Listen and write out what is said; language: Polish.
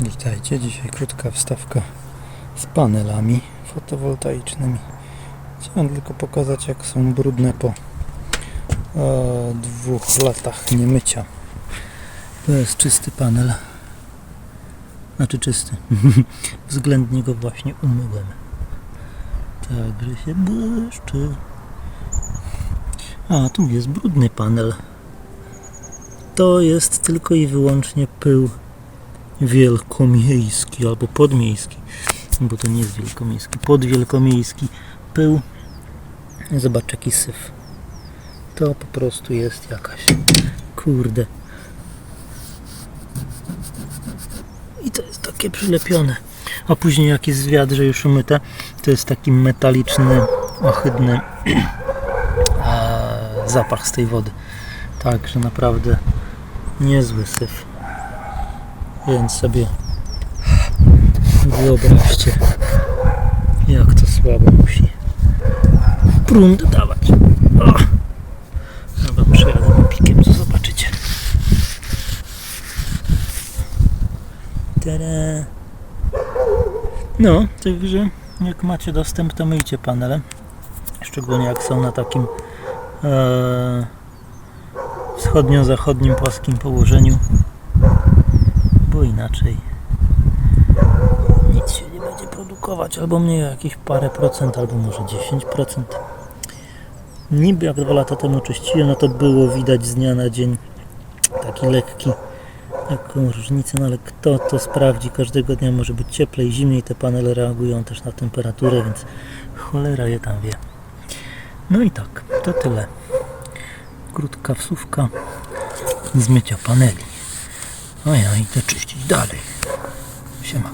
Witajcie, dzisiaj krótka wstawka z panelami fotowoltaicznymi. Chciałem tylko pokazać jak są brudne po e, dwóch latach niemycia. To jest czysty panel. Znaczy czysty. Względnie go właśnie umyłem. Także się błyszczy. A, tu jest brudny panel. To jest tylko i wyłącznie pył wielkomiejski albo podmiejski, bo to nie jest wielkomiejski, podwielkomiejski pył. Zobacz jaki syf. To po prostu jest jakaś kurde. I to jest takie przylepione. A później jak jest wiatr, że już umyte, to jest taki metaliczny, ohydny zapach z tej wody. Także naprawdę niezły syf. Więc sobie wyobraźcie, jak to słabo musi prąd dawać. O! Dobra, przejadę pikiem, co zobaczycie. Tada. No, także jak macie dostęp, to myjcie panele. Szczególnie jak są na takim e, wschodnio-zachodnim płaskim położeniu bo inaczej nic się nie będzie produkować, albo mniej jakieś parę procent, albo może 10%. Niby jak dwa lata temu czyściłem, no to było widać z dnia na dzień taki lekki, taką różnicę, no ale kto to sprawdzi, każdego dnia może być cieplej, zimniej, te panele reagują też na temperaturę, więc cholera je tam wie. No i tak, to tyle. Krótka wsówka z mycia paneli. A ja idę czyścić dalej. Siema.